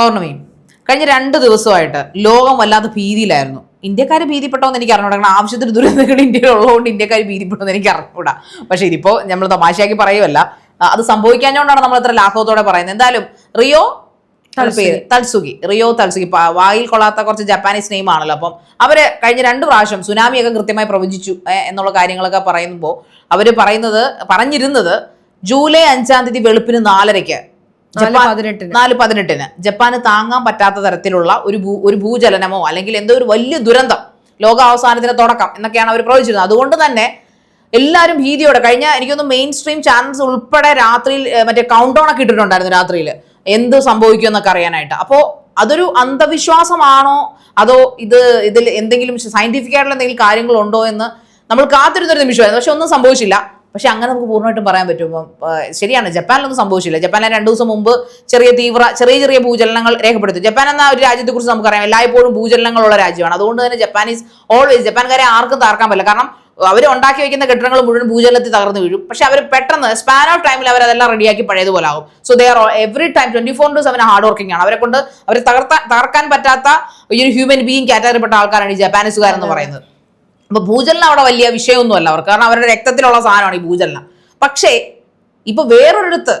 പൗർണമി കഴിഞ്ഞ രണ്ട് ദിവസമായിട്ട് ലോകം വല്ലാത്ത ഭീതിയിലായിരുന്നു. ഇന്ത്യക്കാർ ഭീതിപ്പെട്ടോന്ന് എനിക്ക് അറിഞ്ഞൂടാ. കാരണം ആവശ്യത്തിന് ദുരന്തങ്ങൾ ഇന്ത്യയിൽ ഉള്ളതുകൊണ്ട് ഇന്ത്യക്കാർ ഭീതിപ്പെട്ടോന്ന് എനിക്ക് അറിഞ്ഞൂടാ. പക്ഷെ ഇതിപ്പോ നമ്മൾ തമാശയാക്കി പറയുമല്ല അത് സംഭവിക്കാഞ്ഞോണ്ടാണ് നമ്മൾ ഇത്ര ലാഘവത്തോടെ പറയുന്നത്. എന്തായാലും റിയോ തൽസുഗി. റിയോ തൽസുഗി. വായിൽ കൊള്ളാത്ത കുറച്ച് ജപ്പാനീസ് നെയിം ആണല്ലോ അപ്പം അവർ കഴിഞ്ഞ രണ്ട് പ്രാവശ്യം സുനാമിയൊക്കെ കൃത്യമായി പ്രവചിച്ചു എന്നുള്ള കാര്യങ്ങളൊക്കെ പറയുമ്പോൾ അവർ പറയുന്നത് പറഞ്ഞിരുന്നത് ജൂലൈ അഞ്ചാം തീയതി വെളുപ്പിന് നാലരയ്ക്ക് നാല് പതിനെട്ടിന്. ജപ്പാന് താങ്ങാൻ പറ്റാത്ത തരത്തിലുള്ള ഒരു ഭൂ ഒരു ഭൂചലനമോ അല്ലെങ്കിൽ എന്തോ ഒരു വലിയ ദുരന്തം ലോകാവസാനത്തിന്റെ തുടക്കം എന്നൊക്കെയാണ് അവർ പ്രവചിച്ചിരുന്നത്. അതുകൊണ്ട് തന്നെ എല്ലാവരും ഭീതിയോടെ കഴിഞ്ഞ എനിക്കൊന്ന് മെയിൻ സ്ട്രീം ചാനൽസ് ഉൾപ്പെടെ രാത്രിയിൽ മറ്റേ കൗണ്ട് ഡൗൺ ഒക്കെ ഇട്ടിട്ടുണ്ടായിരുന്നു രാത്രിയിൽ എന്ത് സംഭവിക്കും എന്നൊക്കെ അറിയാനായിട്ട്. അപ്പോൾ അതൊരു അന്ധവിശ്വാസമാണോ? അതോ ഇത് ഇതിൽ എന്തെങ്കിലും സയന്റിഫിക് ആയിട്ടുള്ള എന്തെങ്കിലും കാര്യങ്ങളുണ്ടോ എന്ന് നമ്മൾ കാത്തിരുന്നൊരു നിമിഷമായിരുന്നു. പക്ഷെ ഒന്നും സംഭവിച്ചില്ല. പക്ഷെ അങ്ങനെ നമുക്ക് പൂർണമായിട്ടും പറയാൻ പറ്റും. ശരിയാണ് ജപ്പാനിലൊന്നും സംഭവിച്ചില്ല. ജപ്പാനിൽ രണ്ടു ദിവസം മുമ്പ് ചെറിയ തീവ്ര ചെറിയ ചെറിയ ഭൂചലനങ്ങൾ രേഖപ്പെടുത്തി. ജപ്പാൻ എന്ന ഒരു രാജ്യത്തെക്കുറിച്ച് നമുക്കറിയാം. എല്ലായ്പ്പോഴും ഭൂചലനങ്ങളുള്ള രാജ്യമാണ്. അതുകൊണ്ട് തന്നെ ജപ്പാനീസ് ഓൾവേസ് ജപ്പാൻകാരെ ആർക്കും താർക്കാൻ പറ്റില്ല. കാരണം അവർ ഉണ്ടാക്കി വെക്കുന്ന കെട്ടിടങ്ങൾ മുഴുവൻ ഭൂചലനത്തിൽ തകർന്നു വീഴും. പക്ഷെ അവർ പെട്ടെന്ന് സ്പാൻ ഓഫ് ടൈമിൽ അവർ അതെല്ലാം റെഡിയാക്കി പഴയതുപോലെ ആവും. So they are every time twenty four to seven hard working ആണ്. അവരെ കൊണ്ട് അവർ തകർത്ത തകർക്കാൻ പറ്റാത്ത ഒരു ഹ്യൂമൻ ബീയിങ് കാറ്റഗറിപ്പെട്ട ആൾക്കാരാണ് ഈ ജപ്പാനീസുകാരെന്ന് പറയുന്നത്. അപ്പൊ ഭൂചലനം അവിടെ വലിയ വിഷയമൊന്നുമല്ല. അവർക്ക് കാരണം അവരുടെ രക്തത്തിലുള്ള സാധനമാണ് ഈ ഭൂചലനം. പക്ഷേ ഇപ്പൊ വേറൊരിടത്ത്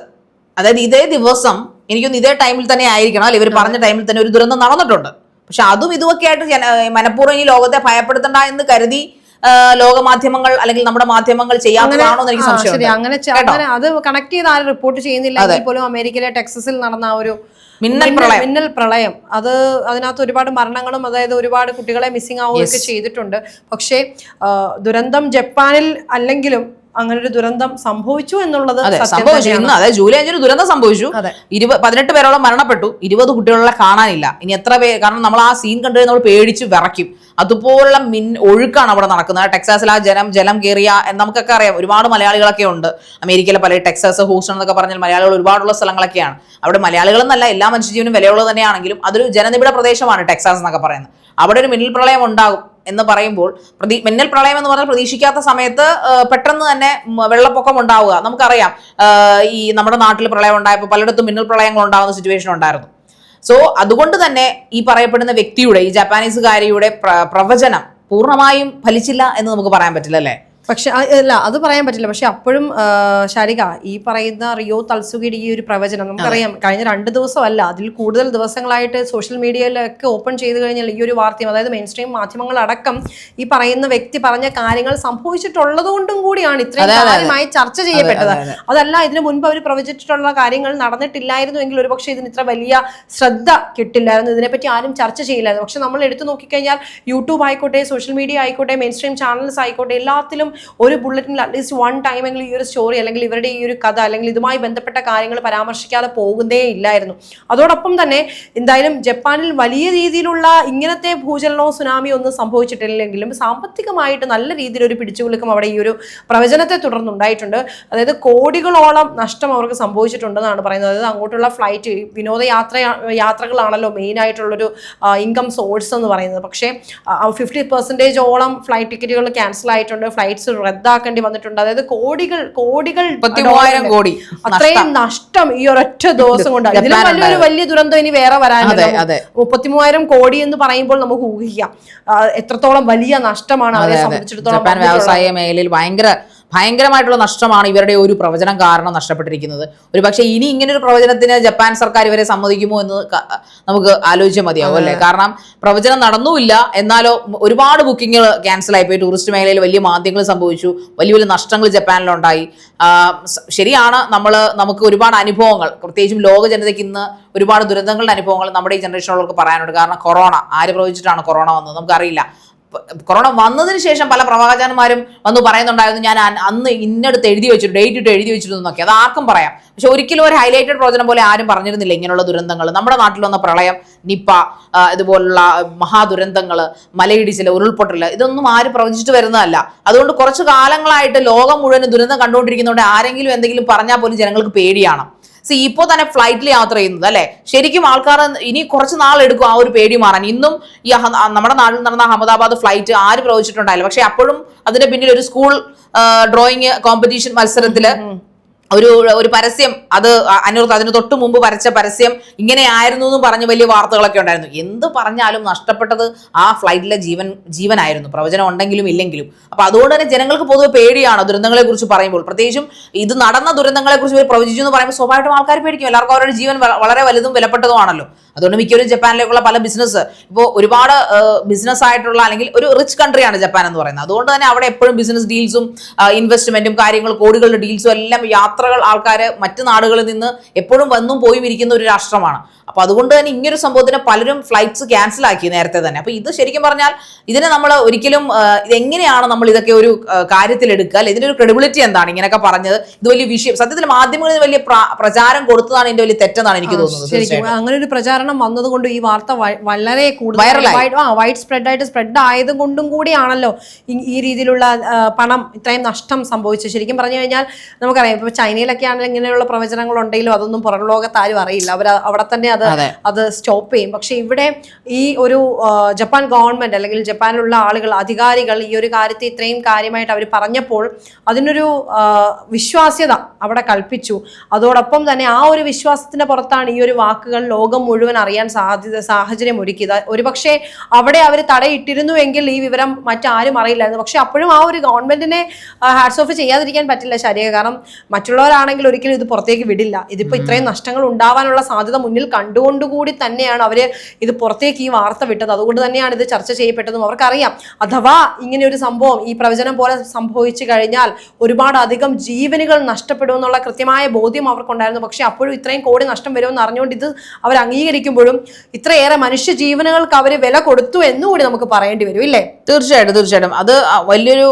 അതായത് ഇതേ ദിവസം എനിക്കൊന്ന് ഇതേ ടൈമിൽ തന്നെ ആയിരിക്കണം. അല്ലെ ഇവർ പറഞ്ഞ ടൈമിൽ തന്നെ ഒരു ദുരന്തം നടന്നിട്ടുണ്ട്. പക്ഷെ അതും ഇതുമൊക്കെ ആയിട്ട് മനഃപൂർവം ഈ ലോകത്തെ ഭയപ്പെടുത്തണ്ട എന്ന് കരുതി ലോകമാധ്യമങ്ങൾ അല്ലെങ്കിൽ നമ്മുടെ മാധ്യമങ്ങൾ ചെയ്യാത്തതാണോ എനിക്ക് സംശയം അങ്ങനെ അങ്ങനെ അത് കണക്ട് ചെയ്ത് ആരും റിപ്പോർട്ട് ചെയ്യുന്നില്ലെങ്കിൽ പോലും അമേരിക്കയിലെ ടെക്സസിൽ നടന്ന ആ ഒരു മിന്നൽ പ്രളയം. മിന്നൽ പ്രളയം. അത് അതിനകത്ത് ഒരുപാട് മരണങ്ങളും അതായത് ഒരുപാട് കുട്ടികളെ മിസ്സിംഗ് ആവുകയൊക്കെ ചെയ്തിട്ടുണ്ട്. പക്ഷേ ദുരന്തം ജപ്പാനിൽ അല്ലെങ്കിലും അങ്ങനെ ഒരു ദുരന്തം സംഭവിച്ചു എന്നുള്ളത് അതെ സംഭവിച്ചു. ഇന്ന് അതായത് ജൂലൈ അഞ്ചിന് ദുരന്തം സംഭവിച്ചു. അതെ. ഇരുപത് പതിനെട്ട് പേരോളം മരണപ്പെട്ടു. ഇരുപത് കുട്ടികളെ കാണാനില്ല. ഇനി എത്ര പേര് കാരണം നമ്മൾ ആ സീൻ കണ്ടു നമ്മൾ പേടിച്ച് വിറയ്ക്കും. അതുപോലുള്ള മിൻ ഒഴുക്കാണ് അവിടെ നടക്കുന്നത്. ടെക്സാസിൽ ആ ജനം ജലം കയറിയ എന്ന് നമുക്കൊക്കെ അറിയാം. ഒരുപാട് മലയാളികളൊക്കെ ഉണ്ട്. അമേരിക്കയിലെ പല ടെക്സാസ് ഹൂസ്റ്റൺ എന്നൊക്കെ പറഞ്ഞാൽ മലയാളികൾ ഒരുപാടുള്ള സ്ഥലങ്ങളൊക്കെയാണ്. അവിടെ മലയാളികളെന്നല്ല എല്ലാ മനുഷ്യജീവനും വിലയുള്ളത് തന്നെയാണെങ്കിലും അതൊരു ജനനിബിഡ പ്രദേശമാണ് ടെക്സാസ് എന്നൊക്കെ പറയുന്നത്. അവിടെ ഒരു മിന്നൽ പ്രളയം ഉണ്ടാകും. എന്ന് പറയുമ്പോൾ പ്രതി മിന്നൽ പ്രളയം എന്ന് പറഞ്ഞാൽ പ്രതീക്ഷിക്കാത്ത സമയത്ത് പെട്ടെന്ന് തന്നെ വെള്ളപ്പൊക്കം ഉണ്ടാവുക. നമുക്കറിയാം ഈ നമ്മുടെ നാട്ടിൽ പ്രളയം ഉണ്ടായപ്പോൾ പലയിടത്തും മിന്നൽ പ്രളയങ്ങൾ ഉണ്ടാകുന്ന സിറ്റുവേഷൻ ഉണ്ടായിരുന്നു. സോ അതുകൊണ്ട് തന്നെ ഈ പറയപ്പെടുന്ന വ്യക്തിയുടെ ഈ ജാപ്പാനീസുകാരിയുടെ പ്ര- പ്രവചനം പൂർണമായും ഫലിച്ചില്ല എന്ന് നമുക്ക് പറയാൻ പറ്റില്ല അല്ലേ? പക്ഷെ അല്ല അത് പറയാൻ പറ്റില്ല. പക്ഷെ അപ്പോഴും ശാരിക ഈ പറയുന്ന റിയോ തൽസുകിയുടെ ഈ ഒരു പ്രവചനം നമുക്കറിയാം. കഴിഞ്ഞ രണ്ട് ദിവസമല്ല അതിൽ കൂടുതൽ ദിവസങ്ങളായിട്ട് സോഷ്യൽ മീഡിയയിലൊക്കെ ഓപ്പൺ ചെയ്ത് കഴിഞ്ഞാൽ ഈ ഒരു വാർത്തയും അതായത് മെയിൻ സ്ട്രീം മാധ്യമങ്ങളടക്കം ഈ പറയുന്ന വ്യക്തി പറഞ്ഞ കാര്യങ്ങൾ സംഭവിച്ചിട്ടുള്ളത് കൊണ്ടും കൂടിയാണ് ഇത്രയും കാര്യമായി ചർച്ച ചെയ്യപ്പെട്ടത്. അതല്ല ഇതിനു മുൻപ് അവർ പ്രവചിച്ചിട്ടുള്ള കാര്യങ്ങൾ നടന്നിട്ടില്ലായിരുന്നു എങ്കിൽ ഒരുപക്ഷെ ഇതിന് ഇത്ര വലിയ ശ്രദ്ധ കിട്ടില്ലായിരുന്നു. ഇതിനെപ്പറ്റി ആരും ചർച്ച ചെയ്യില്ലായിരുന്നു. പക്ഷെ നമ്മൾ എടുത്തു നോക്കിക്കഴിഞ്ഞാൽ യൂട്യൂബ് ആയിക്കോട്ടെ സോഷ്യൽ മീഡിയ ആയിക്കോട്ടെ മെയിൻ സ്ട്രീം ചാനൽസ് ആയിക്കോട്ടെ എല്ലാത്തിലും ഒരു ബുള്ളറ്റിനിൽ അറ്റ്ലീസ്റ്റ് വൺ ടൈമെങ്കിലും ഈ ഒരു സ്റ്റോറി അല്ലെങ്കിൽ ഇവരുടെ ഈ ഒരു കഥ അല്ലെങ്കിൽ ഇതുമായി ബന്ധപ്പെട്ട കാര്യങ്ങൾ പരാമർശിക്കാതെ പോകുന്നേ ഇല്ലായിരുന്നു. അതോടൊപ്പം തന്നെ എന്തായാലും ജപ്പാനിൽ വലിയ രീതിയിലുള്ള ഇങ്ങനത്തെ ഭൂചലനവും സുനാമിയോ ഒന്നും സംഭവിച്ചിട്ടില്ലെങ്കിലും സാമ്പത്തികമായിട്ട് നല്ല രീതിയിൽ ഒരു പിടിച്ചുകുലുക്കം അവിടെ ഈ ഒരു പ്രവചനത്തെ തുടർന്നുണ്ടായിട്ടുണ്ട്. അതായത് കോടികളോളം നഷ്ടം അവർക്ക് സംഭവിച്ചിട്ടുണ്ടെന്നാണ് പറയുന്നത്. അതായത് അങ്ങോട്ടുള്ള ഫ്ലൈറ്റ് വിനോദയാത്ര യാത്രകളാണല്ലോ മെയിൻ ആയിട്ടുള്ളൊരു ഇൻകം സോഴ്സ് എന്ന് പറയുന്നത്. പക്ഷേ ഫിഫ്റ്റി പെർസെന്റേജോളം ഫ്ലൈറ്റ് ടിക്കറ്റുകൾ ക്യാൻസൽ ആയിട്ടുണ്ട്. ഫ്ലൈറ്റ്സ് റദ്ദാക്കേണ്ടി വന്നിട്ടുണ്ട്. അതായത് കോടികൾ കോടികൾ മുപ്പത്തിമൂവായിരം dollar കോടി അത്രയും നഷ്ടം. ഈ ഒരൊറ്റ ദിവസം കൊണ്ട്. ഇതിലും വലിയൊരു വലിയ ദുരന്തം ഇനി വേറെ അതെ, അതെ. മുപ്പത്തിമൂവായിരം കോടി എന്ന് പറയുമ്പോൾ നമുക്ക് ഊഹിക്കാം. എത്രത്തോളം വലിയ നഷ്ടമാണ് അവരെ സംബന്ധിച്ചിടത്തോളം വ്യവസായ മേഖലയിൽ ഭയങ്കര ഭയങ്കരമായിട്ടുള്ള നഷ്ടമാണ് ഇവരുടെ ഒരു പ്രവചനം കാരണം നഷ്ടപ്പെട്ടിരിക്കുന്നത്. ഒരു പക്ഷേ ഇനി ഇങ്ങനെ ഒരു പ്രവചനത്തിന് ജപ്പാൻ സർക്കാർ ഇവരെ സമ്മതിക്കുമോ എന്ന് നമുക്ക് ആലോചിച്ചാൽ മതിയാവും അല്ലേ? കാരണം പ്രവചനം നടന്നുമില്ല. എന്നാലോ ഒരുപാട് ബുക്കിങ്ങുകൾ ക്യാൻസൽ ആയിപ്പോയി ടൂറിസ്റ്റ് മേഖലയിൽ വലിയ മാന്ദ്യങ്ങൾ സംഭവിച്ചു. വലിയ വലിയ നഷ്ടങ്ങൾ ജപ്പാനിലുണ്ടായി. ശരിയാണ് നമ്മൾ നമുക്ക് ഒരുപാട് അനുഭവങ്ങൾ. പ്രത്യേകിച്ചും ലോക ജനതയ്ക്ക് ഇന്ന് ഒരുപാട് ദുരന്തങ്ങളുടെ അനുഭവങ്ങൾ നമ്മുടെ ഈ ജനറേഷനുള്ളവർക്ക് പറയാനുണ്ട്. കാരണം കൊറോണ ആര് പ്രവചിച്ചിട്ടാണ് കൊറോണ വന്നത്? നമുക്കറിയില്ല. കൊറോണ വന്നതിന് ശേഷം പല പ്രവാചകന്മാരും വന്ന് പറയുന്നുണ്ടായിരുന്നു ഞാൻ അന്ന് ഇന്നടുത്ത് എഴുതി വെച്ചിട്ട് ഡേറ്റ് ഇട്ട് എഴുതി വെച്ചിരുന്നു എന്നൊക്കെ. അത് ആർക്കും പറയാം. പക്ഷെ ഒരിക്കലും ഒരു ഹൈലൈറ്റഡ് പ്രവചനം പോലെ ആരും പറഞ്ഞിരുന്നില്ല ഇങ്ങനെയുള്ള ദുരന്തങ്ങൾ. നമ്മുടെ നാട്ടിൽ വന്ന പ്രളയം നിപ്പ ഇതുപോലുള്ള മഹാദുരന്തങ്ങൾ മലയിടിച്ചിൽ ഉരുൾപൊട്ടൽ ഇതൊന്നും ആരും പ്രവചിച്ചിട്ട് വരുന്നതല്ല. അതുകൊണ്ട് കുറച്ച് കാലങ്ങളായിട്ട് ലോകം മുഴുവൻ ദുരന്തം കണ്ടുകൊണ്ടിരിക്കുന്നതുകൊണ്ട് ആരെങ്കിലും എന്തെങ്കിലും പറഞ്ഞാൽ പോലും ജനങ്ങൾക്ക് പേടിയാണ്. സി ഇപ്പോൾ തന്നെ ഫ്ലൈറ്റിൽ യാത്ര ചെയ്യുന്നത് അല്ലെ? ശരിക്കും ആൾക്കാർ ഇനി കുറച്ച് നാളെടുക്കും ആ ഒരു പേടി മാറാൻ. ഇന്നും ഈ നമ്മുടെ നാട്ടിൽ നടന്ന അഹമ്മദാബാദ് ഫ്ലൈറ്റ് ആര് പ്രവചിച്ചിട്ടുണ്ടായില്ല. പക്ഷെ അപ്പോഴും അതിന്റെ പിന്നിൽ ഒരു സ്കൂൾ ഡ്രോയിങ് കോമ്പറ്റീഷൻ മത്സരത്തിൽ ഒരു ഒരു പരസ്യം അത് അനിരുദ്ധ അതിന് തൊട്ട് മുമ്പ് വരച്ച പരസ്യം ഇങ്ങനെയായിരുന്നു എന്ന് പറഞ്ഞ് വലിയ വാർത്തകളൊക്കെ ഉണ്ടായിരുന്നു. എന്ത് പറഞ്ഞാലും നഷ്ടപ്പെട്ടത് ആ ഫ്ലൈറ്റിലെ ജീവൻ ജീവനായിരുന്നു. പ്രവചനം ഉണ്ടെങ്കിലും ഇല്ലെങ്കിലും. അപ്പൊ അതുകൊണ്ട് തന്നെ ജനങ്ങൾക്ക് പൊതുവെ പേടിയാണ് ദുരന്തങ്ങളെ കുറിച്ച് പറയുമ്പോൾ. പ്രത്യേകിച്ചും ഇത് നടന്ന ദുരന്തങ്ങളെ കുറിച്ച് ഇവർ പ്രവചിച്ചു എന്ന് പറയുമ്പോൾ സ്വാഭാവികമായിട്ടും ആൾക്കാർ പേടിക്കും. എല്ലാവർക്കും അവരുടെ ജീവൻ വളരെ വലുതും വിലപ്പെട്ടതുമാണല്ലോ. അതുകൊണ്ട് മിക്കവരും ജപ്പാനിലേക്കുള്ള പല ബിസിനസ് ഇപ്പോൾ ഒരുപാട് ബിസിനസ് ആയിട്ടുള്ള അല്ലെങ്കിൽ ഒരു റിച്ച് കൺട്രിയാണ് ജപ്പാൻ എന്ന് പറയുന്നത്. അതുകൊണ്ട് തന്നെ അവിടെ എപ്പോഴും ബിസിനസ് ഡീൽസും ഇൻവെസ്റ്റ്മെന്റും കാര്യങ്ങളും കോടികളുടെ ഡീൽസും എല്ലാം യാത്രകൾ ആൾക്കാർ മറ്റു നാടുകളിൽ നിന്ന് എപ്പോഴും വന്നും പോയും ഇരിക്കുന്ന ഒരു രാഷ്ട്രമാണ്. അപ്പോൾ അതുകൊണ്ട് തന്നെ ഇങ്ങനൊരു സംഭവത്തിന് പലരും ഫ്ലൈറ്റ്സ് ക്യാൻസൽ ആക്കി നേരത്തെ തന്നെ. അപ്പോൾ ഇത് ശരിക്കും പറഞ്ഞാൽ ഇതിനെ നമ്മൾ ഒരിക്കലും ഇതെങ്ങനെയാണ് നമ്മൾ ഇതൊക്കെ ഒരു കാര്യത്തിൽ എടുക്കുക അല്ലെ ഇതിന്റെ ഒരു ക്രെഡിബിലിറ്റി എന്താണ്? ഇങ്ങനെയൊക്കെ പറഞ്ഞത്. ഇത് വലിയ വിഷയം. സത്യത്തിൽ മാധ്യമങ്ങളിൽ വലിയ പ്രചാരം കൊടുത്തതാണ് ഇതിന്റെ വലിയ തെറ്റെന്നാണ് എനിക്ക് തോന്നുന്നത്. ശരിക്കും. അങ്ങനെ ഒരു പ്രചാരണം വന്നതുകൊണ്ട് ഈ വാർത്ത വളരെ കൂടുതൽ വൈഡ് സ്പ്രെഡ് ആയിട്ട് സ്പ്രെഡ് ആയത് കൊണ്ടും കൂടിയാണല്ലോ ഈ- രീതിയിലുള്ള പണം ഇത്രയും നഷ്ടം സംഭവിച്ചത്. ശരിക്കും പറഞ്ഞു കഴിഞ്ഞാൽ നമുക്കറിയാം ഇപ്പൊ ചൈനയിലൊക്കെ ആണെങ്കിൽ ഇങ്ങനെയുള്ള പ്രവചനങ്ങൾ ഉണ്ടെങ്കിലും അതൊന്നും പുറം ലോകത്ത് ആരും അറിയില്ല. അവർ അവിടെ തന്നെ അത് അത്. സ്റ്റോപ്പ് ചെയ്യും. പക്ഷെ ഇവിടെ ഈ ഒരു ജപ്പാൻ ഗവൺമെന്റ് അല്ലെങ്കിൽ ജപ്പാനിലുള്ള ആളുകൾ അധികാരികൾ ഈ ഒരു കാര്യത്തെ ഇത്രയും കാര്യമായിട്ട് അവർ പറഞ്ഞപ്പോൾ അതിനൊരു വിശ്വാസ്യത അവിടെ കൽപ്പിച്ചു. അതോടൊപ്പം തന്നെ ആ ഒരു വിശ്വാസത്തിന്റെ പുറത്താണ് ഈ ഒരു വാക്കുകൾ ലോകം മുഴുവൻ അറിയാൻ സാധ്യത സാഹചര്യം ഒരുക്കിയത്. ഒരുപക്ഷെ അവിടെ അവർ തടയിട്ടിരുന്നുവെങ്കിൽ ഈ വിവരം മറ്റാരും അറിയില്ലായിരുന്നു. പക്ഷെ അപ്പോഴും ആ ഒരു ഗവൺമെന്റിനെ ഹാറ്റ്സ് ഓഫ് ചെയ്യാതിരിക്കാൻ പറ്റില്ല ശരിയ കാരണം മറ്റുള്ളവരാണെങ്കിൽ ഒരിക്കലും ഇത് പുറത്തേക്ക് വിടില്ല. ഇതിപ്പോ ഇത്രയും നഷ്ടങ്ങൾ ഉണ്ടാവാനുള്ള സാധ്യത മുന്നിൽ കണ്ടുകൊണ്ടുകൂടി തന്നെയാണ് അവർ ഇത് പുറത്തേക്ക് ഈ വാർത്ത വിട്ടത്. അതുകൊണ്ട് തന്നെയാണ് ഇത് ചർച്ച ചെയ്യപ്പെട്ടതും അവർക്കറിയാം. അഥവാ ഇങ്ങനെ ഒരു സംഭവം ഈ പ്രവചനം പോലെ സംഭവിച്ചു കഴിഞ്ഞാൽ ഒരുപാട് അധികം ജീവനുകൾ നഷ്ടപ്പെടുമെന്നുള്ള കൃത്യമായ ബോധ്യം അവർക്കുണ്ടായിരുന്നു. പക്ഷേ അപ്പോഴും ഇത്രയും കോടി നഷ്ടം വരുമെന്ന് അറിഞ്ഞുകൊണ്ട് ഇത് അവർ അംഗീകരിക്കുമ്പോഴും ഇത്രയേറെ മനുഷ്യ ജീവനുകൾക്ക് അവർ വില കൊടുത്തു എന്നുകൂടി നമുക്ക് പറയേണ്ടി വരും ഇല്ലേ? തീർച്ചയായിട്ടും തീർച്ചയായിട്ടും. അത് വലിയൊരു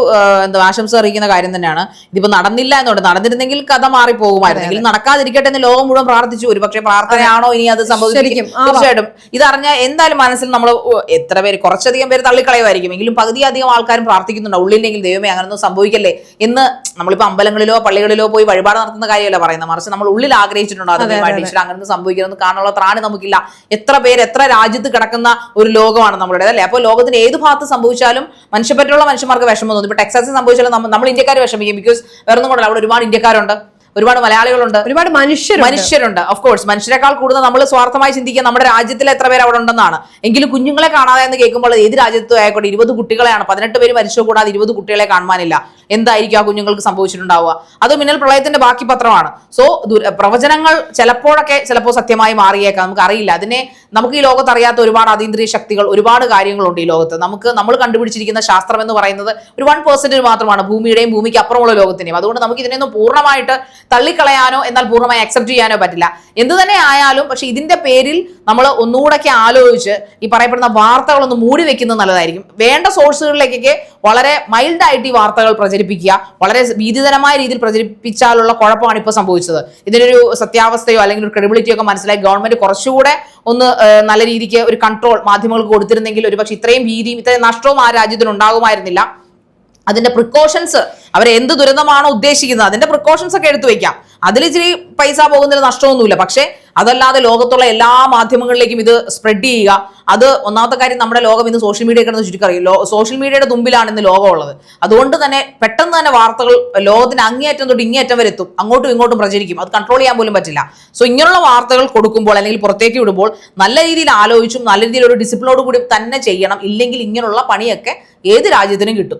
എന്താ ആശംസ അറിയിക്കുന്ന കാര്യം തന്നെയാണ്. ഇതിപ്പോ നടന്നില്ല എന്നുണ്ട്. നടന്നിരുന്നെങ്കിൽ കഥ മാറി പോകുമായിരുന്നെങ്കിൽ നടക്കാതിരിക്കട്ടെ എന്ന് ലോകം മുഴുവൻ പ്രാർത്ഥിച്ചു. ഒരു പക്ഷേ പ്രാർത്ഥനയാണോ ഇനി അത് സംഭവിച്ചിരിക്കും? തീർച്ചയായിട്ടും. ഇതറിഞ്ഞാൽ എന്തായാലും മനസ്സിൽ നമ്മൾ എത്ര പേര് കുറച്ചധികം പേര് തള്ളിക്കളയുമായിരിക്കും. എങ്കിലും പകുതി അധികം ആൾക്കാരും പ്രാർത്ഥിക്കുന്നുണ്ട്. ഉള്ളില്ലെങ്കിൽ ദൈവമേ അങ്ങനൊന്നും സംഭവിക്കല്ലേ എന്ന് നമ്മളിപ്പോ അമ്പലങ്ങളിലോ പള്ളികളിലോ പോയി വഴിപാട് നടത്തുന്ന കാര്യമല്ല പറയുന്നത്. മറിച്ച് നമ്മൾ ഉള്ളിൽ ആഗ്രഹിച്ചിട്ടുണ്ടോ. അത് അങ്ങനെ അങ്ങനൊന്നും സംഭവിക്കണമെന്ന് കാണാനുള്ള ത്രാണി നമുക്കില്ല. എത്ര പേര് എത്ര രാജ്യത്ത് കിടക്കുന്ന ഒരു ലോകമാണ് നമ്മളുടെ അല്ലേ? അപ്പോൾ ലോകത്തിന് ഏത് ഭാഗത്ത് സംഭവിച്ചാലും മനുഷ്യപ്പറ്റുള്ള മനുഷ്യന്മാർക്ക് വിഷമം തോന്നും ഇപ്പൊ ടെക്സാസിൽ സംഭവിച്ചാലും നമ്മൾ ഇന്ത്യക്കാർ വിഷമിക്കും. ബിക്കോസ് വേറെ ഒന്നും അവിടെ ഒരുപാട് ഇന്ത്യക്കാരുണ്ട്. ഒരുപാട് മലയാളികളുണ്ട്. ഒരുപാട് മനുഷ്യർ മനുഷ്യരുണ്ട്. ഓഫ് കോഴ്സ് മനുഷ്യരെക്കാൾ കൂടുതൽ നമ്മൾ സ്വാർത്ഥമായി ചിന്തിക്കുക നമ്മുടെ രാജ്യത്തിൽ എത്ര പേര് അവിടെ ഉണ്ടെന്നാണ്. എങ്കിലും കുഞ്ഞുങ്ങളെ കാണാതെ എന്ന് കേൾക്കുമ്പോൾ ഏത് രാജ്യത്തും ആയിക്കോട്ടെ ഇരുപത് കുട്ടികളെയാണ്. പതിനെട്ട് പേര് മരിച്ചു കൂടാതെ ഇരുപത് കുട്ടികളെ കാണുവാനില്ല. എന്തായിരിക്കും ആ കുഞ്ഞുങ്ങൾക്ക് സംഭവിച്ചിട്ടുണ്ടാവുക? അത് മിന്നൽ പ്രളയത്തിന്റെ ബാക്കി പത്രമാണ്. സോ പ്രവചനങ്ങൾ ചിലപ്പോഴൊക്കെ ചിലപ്പോൾ സത്യമായി മാറിയേക്കാം. നമുക്ക് അറിയില്ല അതിനെ നമുക്ക് ഈ ലോകത്ത് അറിയാത്ത ഒരുപാട് അതീന്ദ്രിയ ശക്തികൾ ഒരുപാട് കാര്യങ്ങളുണ്ട് ഈ ലോകത്ത്. നമുക്ക് നമ്മൾ കണ്ടുപിടിച്ചിരിക്കുന്ന ശാസ്ത്രം എന്ന് പറയുന്നത് ഒരു വൺ പെർസെന്റേജ് മാത്രമാണ് ഭൂമിയുടെയും ഭൂമിക്ക് അപ്പുറമുള്ള ലോകത്തിന്റെയും അതുകൊണ്ട് നമുക്ക് ഇതിനെയൊന്നും പൂർണമായിട്ട് തള്ളിക്കളയാനോ എന്നാൽ പൂർണമായി അക്സെപ്റ്റ് ചെയ്യാനോ പറ്റില്ല. എന്ത് തന്നെ ആയാലും പക്ഷെ ഇതിന്റെ പേരിൽ നമ്മൾ ഒന്നുകൂടെയൊക്കെ ആലോചിച്ച് ഈ പറയപ്പെടുന്ന വാർത്തകളൊന്ന് മൂടി വെക്കുന്നത് നല്ലതായിരിക്കും. വേണ്ട സോഴ്സുകളിലേക്കൊക്കെ വളരെ മൈൽഡായിട്ട് ഈ വാർത്തകൾ പ്രചരിപ്പിക്കുക വളരെ ഭീതിതരമായ രീതിയിൽ പ്രചരിപ്പിച്ചാലുള്ള കുഴപ്പമാണ് ഇപ്പോൾ സംഭവിച്ചത്. ഇതിനൊരു സത്യാവസ്ഥയോ അല്ലെങ്കിൽ ഒരു ക്രെഡിബിലിറ്റിയോ ഒക്കെ മനസ്സിലായി ഗവൺമെന്റ് കുറച്ചുകൂടെ ഒന്ന് നല്ല രീതിക്ക് ഒരു കൺട്രോൾ മാധ്യമങ്ങൾക്ക് കൊടുത്തിരുന്നെങ്കിൽ ഒരുപക്ഷെ ഇത്രയും ഭീതിയും ഇത്രയും നഷ്ടവും ആ രാജ്യത്തിന് ഉണ്ടാകുമായിരുന്നില്ല. അതിന്റെ പ്രിക്കോഷൻസ് അവർ എന്ത് ദുരന്തമാണോ ഉദ്ദേശിക്കുന്നത് അതിന്റെ പ്രിക്കോഷൻസ് ഒക്കെ എടുത്തു വെക്കാം അതിൽ ഇച്ചിരി പൈസ പോകുന്നതിൽ നഷ്ടമൊന്നുമില്ല. പക്ഷേ അതല്ലാതെ ലോകത്തുള്ള എല്ലാ മാധ്യമങ്ങളിലേക്കും ഇത് സ്പ്രെഡ് ചെയ്യുക. അത് ഒന്നാമത്തെ കാര്യം നമ്മുടെ ലോകം ഇന്ന് സോഷ്യൽ മീഡിയ കിടന്ന് ചുരുക്കറിയും. ലോ സോഷ്യൽ മീഡിയയുടെ തുമ്പിലാണ് ഇന്ന് ലോകമുള്ളത്. അതുകൊണ്ട് തന്നെ പെട്ടെന്ന് തന്നെ വാർത്തകൾ ലോകത്തിന് അങ്ങേയറ്റം തൊട്ട് ഇങ്ങേയറ്റം വരെ എത്തും. അങ്ങോട്ടും ഇങ്ങോട്ടും പ്രചരിക്കും. അത് കൺട്രോൾ ചെയ്യാൻ പോലും പറ്റില്ല. സോ ഇങ്ങനെയുള്ള വാർത്തകൾ കൊടുക്കുമ്പോൾ അല്ലെങ്കിൽ പുറത്തേക്ക് വിടുമ്പോൾ നല്ല രീതിയിൽ ആലോചിച്ചും നല്ല രീതിയിൽ ഒരു ഡിസിപ്ലിനോട് കൂടി തന്നെ ചെയ്യണം. ഇല്ലെങ്കിൽ ഇങ്ങനെയുള്ള പണിയൊക്കെ ഏത് രാജ്യത്തിനും കിട്ടും.